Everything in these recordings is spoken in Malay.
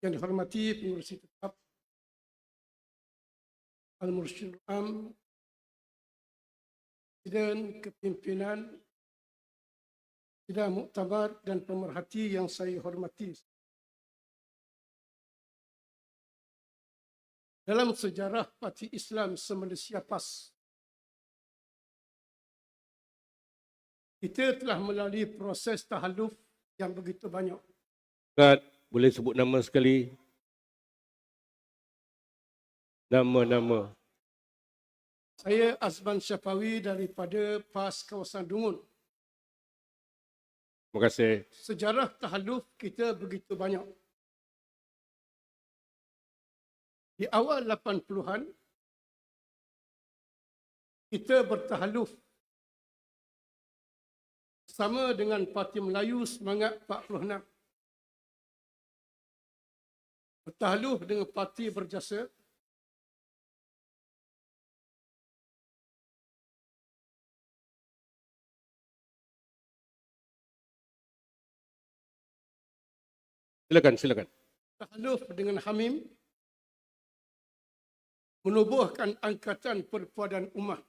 Yang dihormati pengurusi tetap Al-Mursyid Am Presiden Kepimpinan Sidang Muktamar dan pemerhati yang saya hormati. Dalam sejarah Parti Islam se-Malaysia PAS, kita telah melalui proses tahaluf yang begitu banyak. Ustaz, boleh sebut nama sekali? Nama-nama. Saya Azman Syafawi daripada PAS Kawasan Dungun. Terima kasih. Sejarah tahaluf kita begitu banyak. Di awal 80-an, kita bertahaluf bersama dengan Parti Melayu Semangat 46. Bertahaluf dengan Parti Berjasa Silakan, silakan. tahaluf dengan Hamim menubuhkan Angkatan Perpaduan Ummah.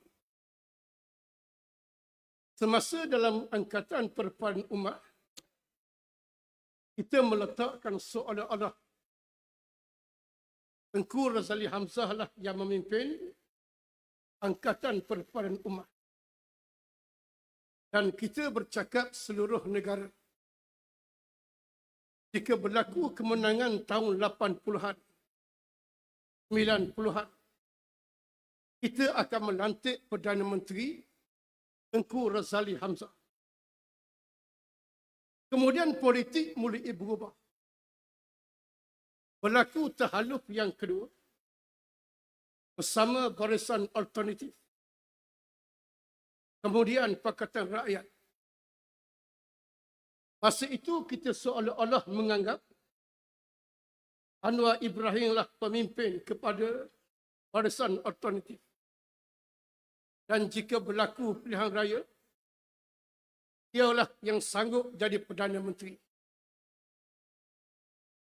Semasa dalam Angkatan Perpaduan Ummah, kita meletakkan seolah-olah Tengku Razali Hamzah lah yang memimpin Angkatan Perpaduan Ummah. Dan kita bercakap seluruh negara jika berlaku kemenangan tahun 80-an, 90-an, kita akan melantik Perdana Menteri Tengku Razali Hamzah. Kemudian politik mulai berubah. Berlaku tahaluf yang kedua bersama Barisan Alternatif. Kemudian Pakatan Rakyat. Masa itu kita seolah-olah menganggap Anwar Ibrahim lah pemimpin kepada barisan alternatif. Dan jika berlaku pilihan raya, dialah yang sanggup jadi Perdana Menteri.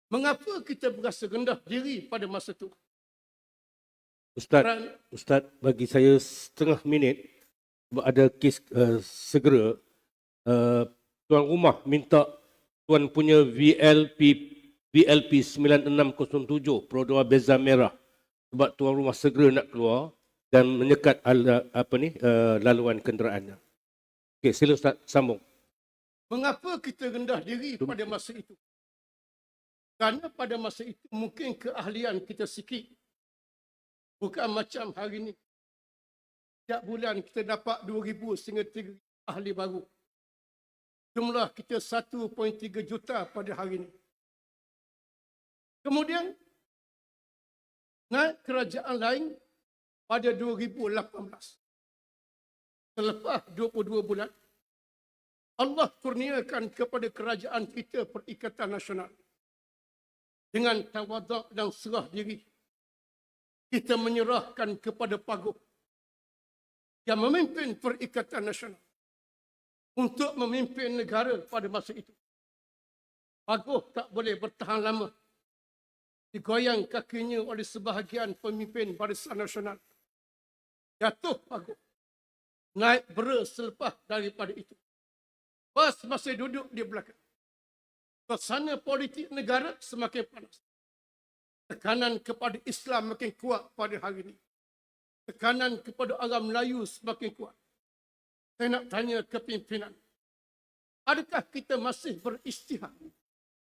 Mengapa kita berasa rendah diri pada masa itu? Ustaz, Kerana Ustaz bagi saya setengah minit sebab ada kes uh, segera uh, tuan rumah minta tuan punya VLP VLP 9607 Produa Beza Merah sebab tuan rumah segera nak keluar dan menyekat ala, apa ni uh, laluan kenderaannya. Okey, sila Ustaz sambung. Mengapa kita rendah diri pada masa itu? Kerana pada masa itu mungkin keahlian kita sikit. Bukan macam hari ini. Setiap bulan kita dapat 2,000 sehingga 3,000 ahli baru. Jumlah kita 1.3 juta pada hari ini. Kemudian, naik kerajaan lain pada 2018. Selepas 22 bulan, Allah kurniakan kepada kerajaan kita perikatan nasional. Dengan tawadak dan serah diri, kita menyerahkan kepada Paguh yang memimpin perikatan nasional untuk memimpin negara pada masa itu. Paguh tak boleh bertahan lama. Digoyang kakinya oleh sebahagian pemimpin barisan nasional. Jatuh Paguh. Naik bera selepas daripada itu. Bas masih duduk di belakang. Suasana politik negara semakin panas. Tekanan kepada Islam makin kuat pada hari ini. Tekanan kepada orang Melayu semakin kuat. Saya nak tanya kepimpinan. Adakah kita masih beristihad?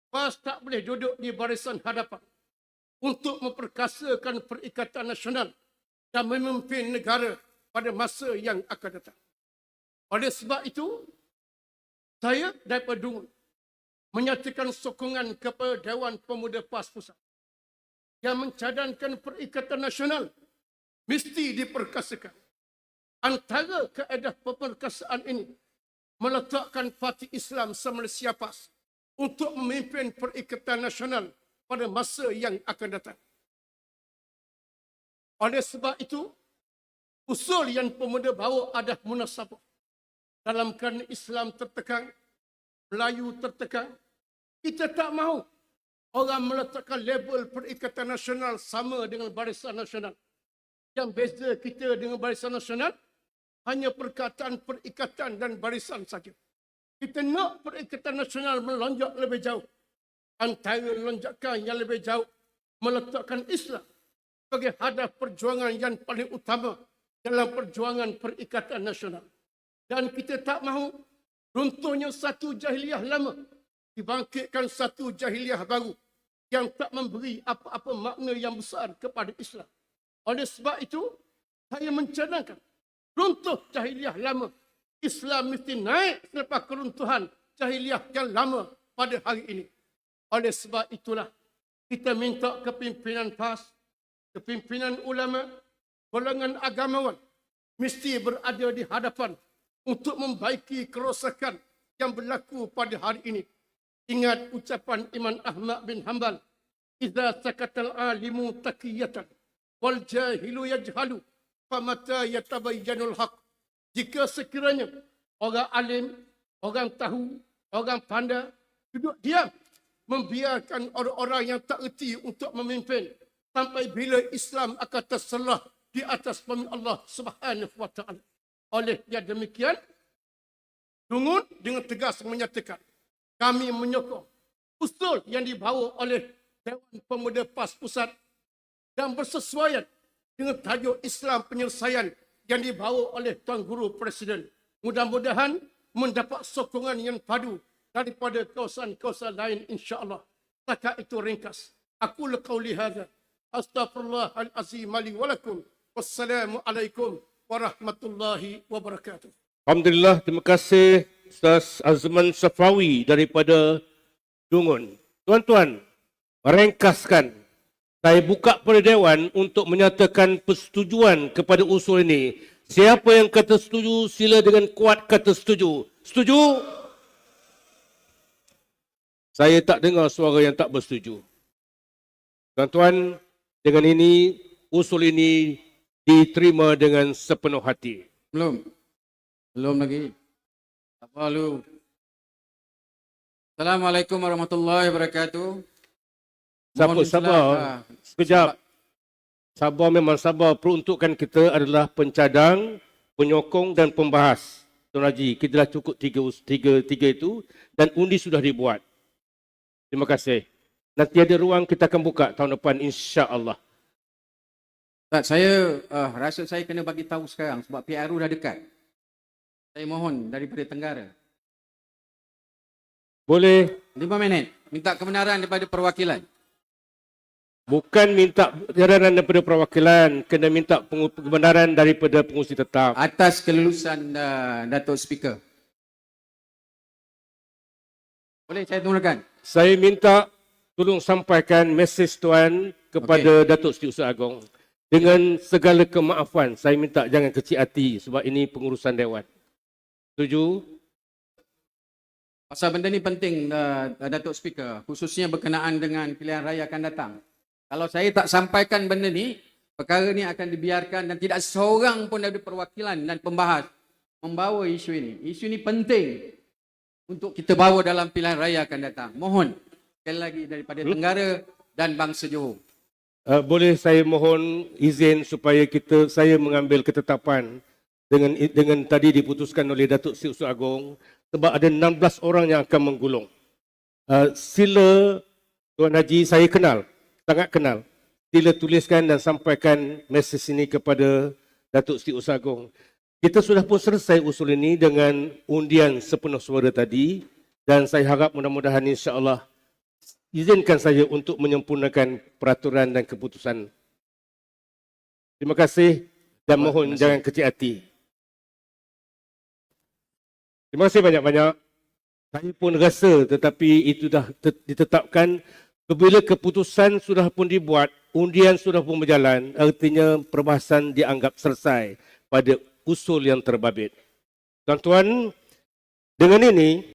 Bas tak boleh duduk di barisan hadapan untuk memperkasakan perikatan nasional dan memimpin negara pada masa yang akan datang. Oleh sebab itu, saya daripada Dungun menyatakan sokongan kepada Dewan Pemuda PAS Pusat yang mencadangkan perikatan nasional mesti diperkasakan. Antara keadaan pemerkasaan ini meletakkan Parti Islam se-Malaysia PAS untuk memimpin perikatan nasional pada masa yang akan datang. Oleh sebab itu, usul yang pemuda bawa adalah munasabah. Dalam kerana Islam tertekan, Melayu tertekan, kita tak mahu orang meletakkan label Perikatan Nasional sama dengan Barisan Nasional. Yang beza kita dengan Barisan Nasional hanya perkataan perikatan dan barisan saja. Kita nak Perikatan Nasional melonjak lebih jauh. Antara lonjakan yang lebih jauh meletakkan Islam sebagai hadaf perjuangan yang paling utama dalam perjuangan Perikatan Nasional. Dan kita tak mahu runtuhnya satu jahiliah lama dibangkitkan satu jahiliah baru yang tak memberi apa-apa makna yang besar kepada Islam. Oleh sebab itu, saya mencadangkan runtuh jahiliah lama. Islam mesti naik selepas keruntuhan jahiliah yang lama pada hari ini. Oleh sebab itulah, kita minta kepimpinan PAS, kepimpinan ulama, golongan agamawan mesti berada di hadapan untuk membaiki kerosakan yang berlaku pada hari ini. Ingat ucapan Imam Ahmad bin Hanbal, "Idza sakatal alimu taqiyatan wal jahilu yajhalu, famata yatabayyanul haq." Jika sekiranya orang alim, orang tahu, orang pandai duduk diam membiarkan orang-orang yang tak erti untuk memimpin sampai bila Islam akan terselah di atas pemimpin Allah Subhanahu wa taala. Oleh yang demikian, Dungun dengan tegas menyatakan kami menyokong usul yang dibawa oleh Dewan Pemuda PAS Pusat dan bersesuaian dengan tajuk Islam penyelesaian yang dibawa oleh Tuan Guru Presiden. Mudah-mudahan mendapat sokongan yang padu daripada kawasan-kawasan lain insya-Allah. Setakat itu ringkas. Aku laqauli hadza. Astaghfirullahalazim li wa lakum. Wassalamualaikum warahmatullahi wabarakatuh. Alhamdulillah, terima kasih Ustaz Azman Safawi daripada Dungun. Tuan-tuan, ringkaskan. Saya buka pada Dewan untuk menyatakan persetujuan kepada usul ini. Siapa yang kata setuju, sila dengan kuat kata setuju. Setuju? Saya tak dengar suara yang tak bersetuju. Tuan-tuan, dengan ini, usul ini diterima dengan sepenuh hati. Belum. Belum lagi. Apa lu? Assalamualaikum warahmatullahi wabarakatuh. Sabar, sabar. Ah, Sekejap. Sabar memang sabar. Peruntukan kita adalah pencadang, penyokong dan pembahas. Tuan Haji, kita dah cukup tiga, tiga, tiga itu dan undi sudah dibuat. Terima kasih. Nanti ada ruang kita akan buka tahun depan insya-Allah. Ustaz, saya uh, rasa saya kena bagi tahu sekarang sebab PRU dah dekat. Saya mohon daripada Tenggara. Boleh Lima minit. Minta kebenaran daripada perwakilan. bukan minta jaranan daripada perwakilan, kena minta kebenaran daripada pengurusi tetap. Atas kelulusan uh, Datuk Speaker. Boleh saya tunggukan? Saya minta tolong sampaikan mesej tuan kepada Datuk Seri Ustaz Agong. Dengan segala kemaafan, saya minta jangan kecil hati sebab ini pengurusan Dewan. Setuju? Pasal benda ni penting uh, Datuk Speaker, khususnya berkenaan dengan pilihan raya akan datang. Kalau saya tak sampaikan benda ni, perkara ni akan dibiarkan dan tidak seorang pun dari perwakilan dan pembahas membawa isu ini. Isu ini penting untuk kita bawa dalam pilihan raya akan datang. Mohon sekali lagi daripada Tenggara dan bangsa Johor. Uh, boleh saya mohon izin supaya kita saya mengambil ketetapan dengan dengan tadi diputuskan oleh Datuk Seri Ustaz Agong sebab ada 16 orang yang akan menggulung. Uh, sila Tuan Haji saya kenal, sangat kenal. Sila tuliskan dan sampaikan mesej ini kepada Datuk Seri Ustaz Agong. Kita sudah pun selesai usul ini dengan undian sepenuh suara tadi dan saya harap mudah-mudahan insya-Allah izinkan saya untuk menyempurnakan peraturan dan keputusan. Terima kasih dan mohon kasih. jangan kecil hati. Terima kasih banyak-banyak. Saya pun rasa tetapi itu dah tet- ditetapkan apabila keputusan sudah pun dibuat, undian sudah pun berjalan, artinya perbahasan dianggap selesai pada usul yang terbabit. Tuan-tuan, dengan ini